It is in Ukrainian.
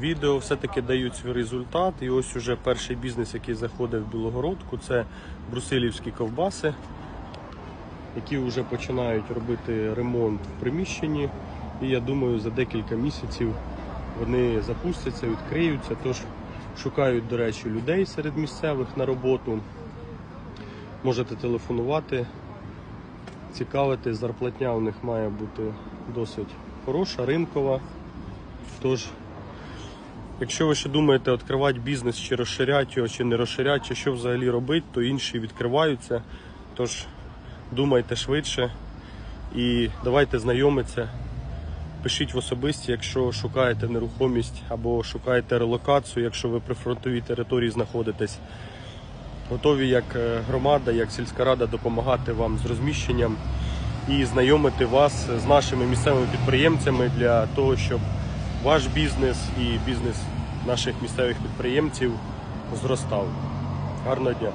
відео все-таки дають свій результат. І ось уже перший бізнес, який заходив в Білогородку, це брусилівські ковбаси, які вже починають робити ремонт в приміщенні. І я думаю, за декілька місяців вони запустяться, відкриються. Тож шукають, до речі, людей серед місцевих на роботу. Можете телефонувати, цікавити. Зарплатня у них має бути досить хороша, ринкова. Тож, якщо ви ще думаєте відкривати бізнес, чи розширяти його, чи не розширяти, чи що взагалі робити, то інші відкриваються. Тож думайте швидше і давайте знайомитися. Пишіть в особисті, якщо шукаєте нерухомість або шукаєте релокацію, якщо ви при фронтовій території знаходитесь. Готові як е, громада, як сільська рада допомагати вам з розміщенням і знайомити вас з нашими місцевими підприємцями для того, щоб ваш бізнес і бізнес наших місцевих підприємців зростав. Гарного дня!